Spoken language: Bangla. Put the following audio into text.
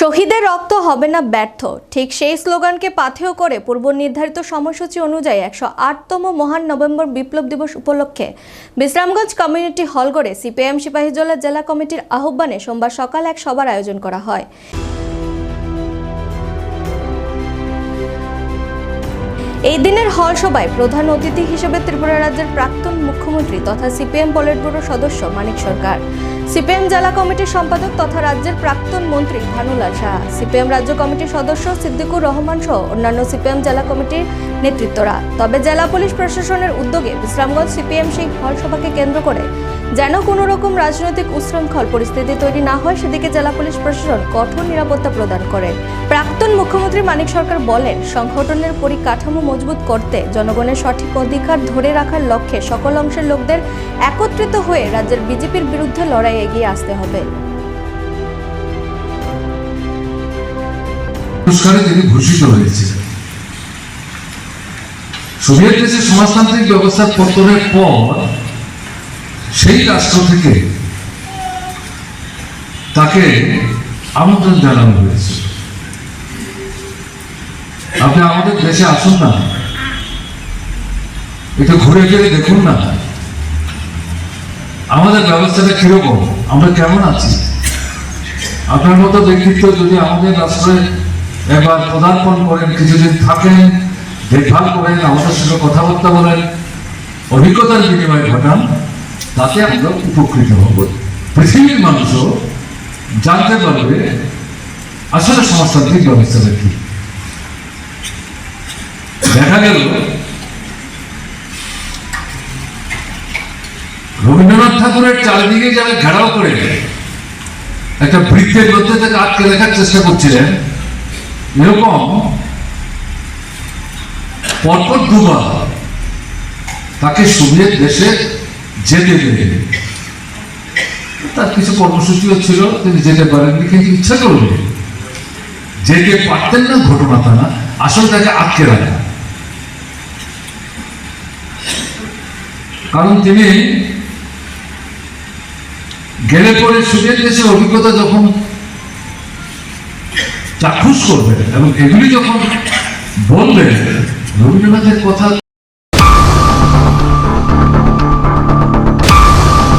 শহীদের রক্ত হবে না ব্যর্থ। ঠিক সেই স্লোগানকে পাথেয় করে পূর্ব নির্ধারিত সময়সূচি অনুযায়ী একশো আটতম মহান নভেম্বর বিপ্লব দিবস উপলক্ষে বিশ্রামগঞ্জ কমিউনিটি হল করে সিপিএম সিপাহীজলা জেলা কমিটির আহ্বানে সোমবার সকাল এক সভার আয়োজন করা হয়। এই দিনের হল সভায় প্রধান অতিথি হিসেবে ত্রিপুরা রাজ্যের প্রাক্তন মুখ্যমন্ত্রী তথা সিপিএম পলিট ব্যুরো সদস্য মানিক সরকার। সিপিএম জেলা কমিটির সম্পাদক তথা রাজ্যের প্রাক্তন মন্ত্রী ভানুলাল শাহ সিপিএম রাজ্য কমিটির সদস্য সিদ্দিকুর রহমান সহ অন্যান্য সিপিএম জেলা কমিটির নেতৃত্বরা। তবে জেলা পুলিশ প্রশাসনের উদ্যোগে বিশ্রামগঞ্জ সিপিএম সেই হল সভাকে কেন্দ্র করে যেন কোনো রকম রাজনৈতিক উচ্ছৃঙ্খল পরিস্থিতি তৈরি না হয়, সেদিকে জেলা পুলিশ প্রশাসন কঠোর নিরাপত্তা প্রদান করে। প্রাক্তন মুখ্যমন্ত্রী মানিক সরকার বলেন, সংগঠনের পরিকাঠামো মজবুত করতে জনগণের সঠিক অধিকার ধরে রাখার লক্ষ্যে সকল অংশের লোকদের একত্রিত হয়ে রাজ্যের বিজেপির বিরুদ্ধে লড়াই এগিয়ে আসতে হবে। সোভিয়েত দেশের সমাজতান্ত্রিক ব্যবস্থার পতনের পর সেই রাষ্ট্র থেকে তাকে আমন্ত্রণ জানানো হয়েছে। আপনি আমাদের দেশে আসুন না। একটু ঘুরে ফিরে দেখুন না। আমাদের ব্যবস্থাটা কীরকম? আমরা কেমন আছি? আপনার মতো ব্যক্তিত্ব যদি আমাদের রাষ্ট্রে একবার পদার্পণ করেন, কিছুদিন থাকেন, দেখভাল করেন, আমাদের সঙ্গে কথাবার্তা বলেন, অভিজ্ঞতার বিনিময় ঘটান তাতে আমরা উপকৃত হব। পৃথিবীর মানুষও জানতে পারবে আসলে সমাজতান্ত্রিক ব্যবস্থাটা কি। দেখা গেল, রবীন্দ্রনাথ ঠাকুরের চারিদিকে যারা ঘেরাও করে একটা বৃত্তের মধ্যে থেকে আটকে রাখার চেষ্টা করছিলেন, এরকম পরপর দুবার তাকে সোভিয়েত দেশে যেতে দেবে তার কিছু কর্মসূচিও ছিল, তিনি যেতে পারেননি, কিন্তু ইচ্ছা করবে। যেতে পারতেন না ঘটনাটা না, আসলে তাকে আটকে রাখা। কারণ তিনি গেলে পরে সোভিয়েত দেশের অভিজ্ঞতা যখন চাক্ষুষ করবেন এবং এগুলি যখন বলবেন, রবীন্দ্রনাথের কথা